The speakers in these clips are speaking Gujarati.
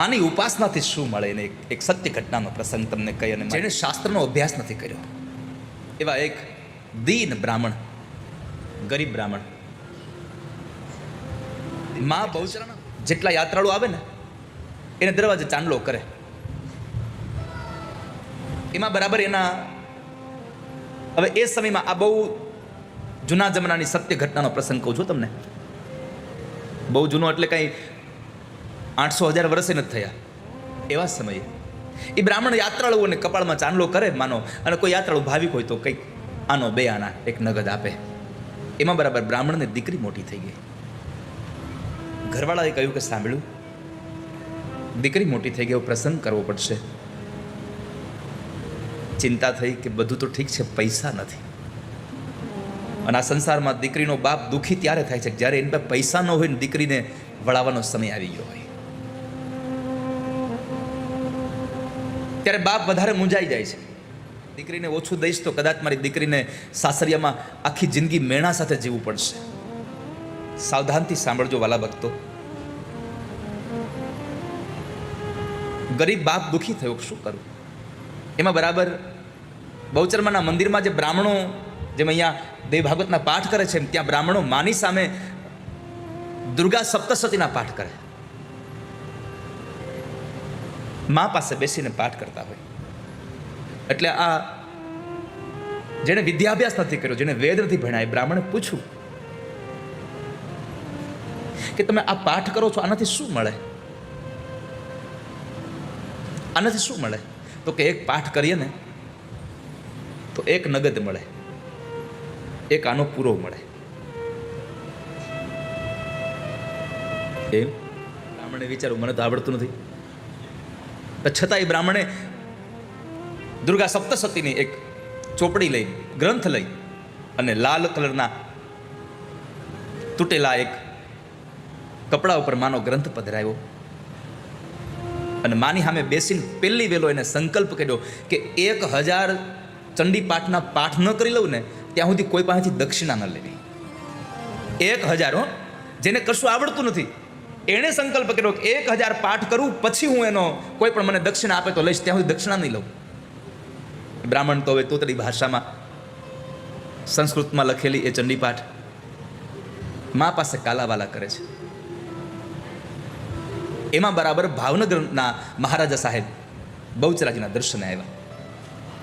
આની ઉપાસનાથી શું મળે એને એક- સત્ય ઘટનાનો પ્રસંગ તમને કહી અને જેણે શાસ્ત્રનો અભ્યાસ નથી કર્યો. એવા એક દીન બ્રાહ્મણ ગરીબ બ્રાહ્મણ મા બહુચરાના જેટલા યાત્રાળુ આવે ને એને દરવાજે ચાંદલો કરે. એમાં બરાબર એના હવે એ સમયમાં આ બહુ જૂના જમાનાની સત્ય ઘટનાનો પ્રસંગ કહું છું તમને. બહુ જૂનો એટલે કંઈ આઠસો હજાર વર્ષે નથી થયા. એવા સમયે. એ બ્રાહ્મણ યાત્રાળુઓને કપાળમાં ચાંદલો કરે માનો, અને કોઈ યાત્રાળુ ભાવિક હોય તો કંઈક આનો, બે આના, એક નગદ આપે. એમાં બરાબર બ્રાહ્મણને દીકરી મોટી થઈ ગઈ. ઘરવાળાએ કહ્યું કે સાંભળ્યું, દીકરી મોટી થઈ ગઈ, એવો પ્રસંગ કરવો પડશે. ચિંતા થઈ કે બધું તો ઠીક છે, પૈસા નથી. અને આ સંસારમાં દીકરીનો બાપ દુઃખી ત્યારે થાય છે જ્યારે એની પાસે પૈસા ન હોય ને દીકરીને વળાવવાનો સમય આવી ગયો હોય. ત્યારે બાપ વધારે મૂંઝાઈ જાય છે. દીકરીને ઓછું દઈશ તો કદાચ મારી દીકરીને સાસરિયામાં આખી જિંદગી મેણા સાથે જીવવું પડશે. સાવધાનથી સાંભળજો વાલા ભક્તો. ગરીબ બાપ દુઃખી થયો, શું કરું? એમાં બરાબર બહુચરમાના મંદિરમાં જે બ્રાહ્મણો જેમ અહીંયા દેવ ભાગવતના પાઠ કરે છે ત્યાં બ્રાહ્મણો માની સામે દુર્ગા સપ્તસતીના પાઠ કરે. મા પાસે બેસીને પાઠ કરતા હોય. એટલે આ જેણે વિદ્યાભ્યાસ નથી કર્યો જેને વેદ નથી ભણ્યા એ બ્રાહ્મણે પૂછ્યું કે તમે આ પાઠ કરો છો, આનાથી શું મળે? આનાથી શું મળે? તો કે એક પાઠ કરીએ ને, તો એક નગદ મળે, એક આનો પૂરો મળે. એમ? બ્રાહ્મણે વિચાર્યું, મને તો આવડતું નથી. પણ છતાં બ્રાહ્મણે દુર્ગા સપ્તસતીની એક ચોપડી લઈ, ગ્રંથ લઈ અને લાલ કલરના તૂટેલા એક કપડા ઉપર માનો ગ્રંથ પધરાવ્યો. અને માની સામે બેસીને પહેલી વેલો એને સંકલ્પ કર્યો કે એક હજાર ચંડી પાઠના પાઠ ન કરી લઉં ને, ત્યાં સુધી કોઈ પાસેથી દક્ષિણા ન લેવી. એક હજાર, હો. જેને કશું આવડતું નથી. એણે સંકલ્પ કર્યો કે એક હજાર પાઠ કરું, પછી હું એનો કોઈ પણ મને દક્ષિણા આપે તો લઈશ. ત્યાં સુધી દક્ષિણા નહીં લઉં. બ્રાહ્મણ તો હવે તોતડી ભાષામાં, સંસ્કૃતમાં લખેલી એ ચંડી પાઠ મા પાસે કાલાવાલા કરે છે. એમાં બરાબર ભાવનગરના મહારાજા સાહેબ બહુચરાજીના દર્શને આવ્યા.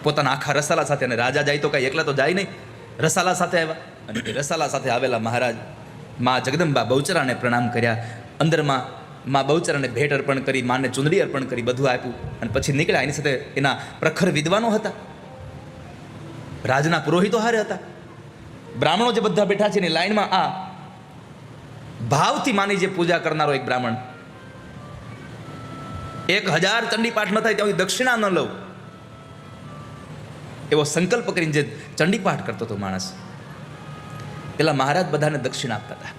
પોતાના આખા રસાલા સાથે, અને રાજા જાય તો કાંઈ એકલા તો જાય નહીં. રસાલા સાથે આવ્યા, અને રસાલા સાથે આવેલા મહારાજ મા જગદંબા બહુચરાને પ્રણામ કર્યા. અંદરમાં મા બહુચરણને ભેટ અર્પણ કરી, માને ચુંદડી અર્પણ કરી, બધું આપ્યું. અને પછી નીકળ્યા. એની સાથે એના પ્રખર વિદ્વાનો હતા. રાજના પુરોહિતો હારે હતા. બ્રાહ્મણો જે બધા બેઠા છે એની લાઈનમાં આ ભાવથી માની જે પૂજા કરનારો એક બ્રાહ્મણ. એક હજાર ચંડી પાઠ ન થાય ત્યાં દક્ષિણા ન લઉં. એવો સંકલ્પ કરીને જે ચંડી પાઠ કરતો હતો માણસ. પેલા મહારાજ બધાને દક્ષિણા આપતા હતા.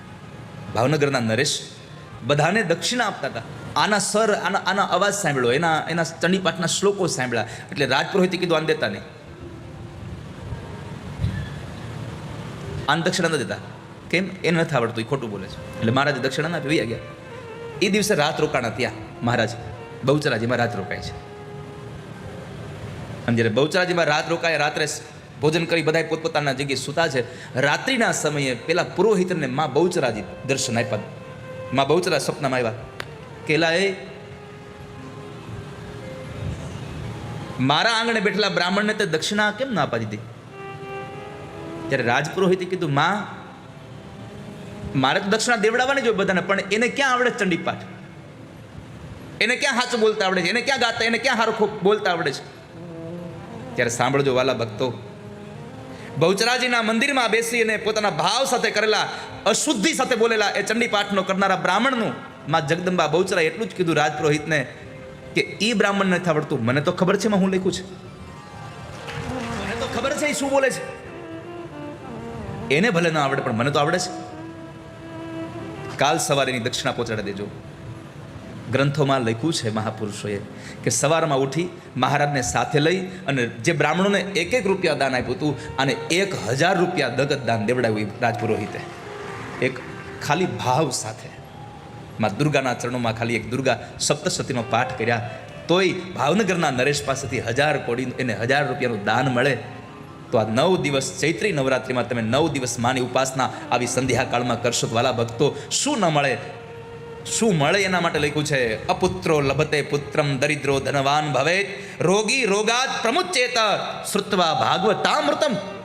ભાવનગરના નરેશ બધાને દક્ષિણા આપતા હતા. આના સર, આના આના અવાજ સાંભળ્યો. એના એના ચંડીપાઠના શ્લોકો સાંભળ્યા. એટલે રાજપુરોહિતે કીધું, આન દેતા નહીં. આન દક્ષિણા ન દેતા. કેમ? એને નથી આવડતું, એ ખોટું બોલે છે. એટલે મહારાજે દક્ષિણા ના વહી ગયા. એ દિવસે રાત રોકાણા ત્યાં મહારાજ. બહુચરાજીમાં રાત રોકાય છે. અને જ્યારે બહુચરાજીમાં રાત રોકાય, રાત્રે ભોજન કરી બધા પોતપોતાના જગ્યાએ સૂતા છે. રાત્રિના સમયે પેલા પુરોહિતને મા બહુચરાજી દર્શન આપ્યા. માં બહુચરા સ્વપ્નમાં આવ્યા. કેલા એ મારા આંગણે બેઠેલા બ્રાહ્મણને તે દક્ષિણા કેમ ના આપી દીધી? ત્યારે રાજપુરોહિતે કીધું, માં, મારે તો દક્ષિણા દેવડાવવાની જોઈએ બધાને, પણ એને ક્યાં આવડે છે ચંડી પાઠ? એને ક્યાં હાચું બોલતા આવડે છે? એને ક્યાં ગાતા, એને ક્યાં હારું બોલતા આવડે છે? ત્યારે સાંભળજો વાલા ભક્તો બહુચરાજીના મંદિરમાં બેસી અને પોતાના ભાવ સાથે કરેલા અશુદ્ધિ સાથે બોલેલા એ ચંડી પાઠનો કરનારા બ્રાહ્મણનું માં જગદંબા બહુચરા એટલું જ કીધું રાજપુરોહિતને કે એ બ્રાહ્મણ નથી આવડતું. મને તો ખબર છે હું લખ્યું છે. મને તો ખબર છે એ શું બોલે છે. એને ભલે ન આવડે પણ મને તો આવડે છે. કાલ સવારેની દક્ષિણા પહોંચાડી દેજો. ગ્રંથોમાં લખ્યું છે મહાપુરુષોએ કે સવારમાં ઉઠી મહારાજને સાથે લઈ અને જે બ્રાહ્મણોને એક એક રૂપિયા દાન આપ્યું હતું, અને એક હજાર રૂપિયા દગત દાન દેવડાવ્યું રાજપુરોહિતે. એક ખાલી ભાવ સાથે માં દુર્ગાના ચરણોમાં ખાલી એક દુર્ગા સપ્તસતીનો પાઠ કર્યા, તોય ભાવનગરના નરેશ પાસેથી હજાર કોડી એને હજાર રૂપિયાનું દાન મળે, તો આ નવ દિવસ ચૈત્રી નવરાત્રિમાં તમે નવ દિવસ માની ઉપાસના આવી સંધ્યાકાળમાં કરશો વાલા ભક્તો શું ન મળે શું મળે એના માટે લખ્યું છે? અપુત્રો લભતે પુત્રમ દરિદ્રો ધનવાન ભવે રોગી રોગાત પ્રમુચેત શ્રુત્વા ભાગવતામૃતમ.